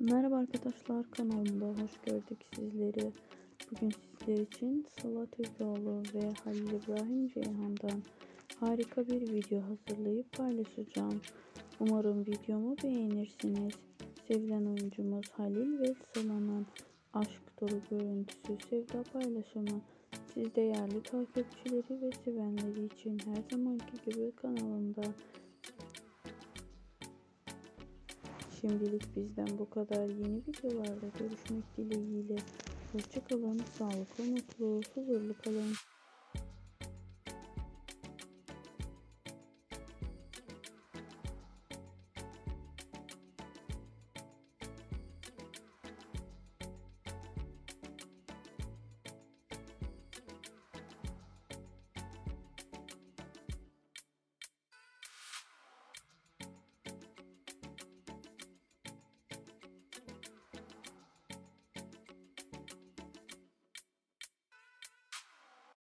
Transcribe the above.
Merhaba arkadaşlar kanalımda hoş gördük sizleri. Bugün sizler için Sıla Türkoğlu ve Halil İbrahim Ceyhan'dan harika bir video hazırlayıp paylaşacağım. Umarım videomu beğenirsiniz. Sevilen oyuncumuz Halil ve Sıla'nın aşk dolu görüntüsü sevda paylaşımı siz değerli takipçileri ve sevenleri için her zamanki gibi kanalımda Şimdilik bizden bu kadar. Yeni videolarda görüşmek dileğiyle. Hoşçakalın, sağlıklı, mutlu, huzurlu kalın.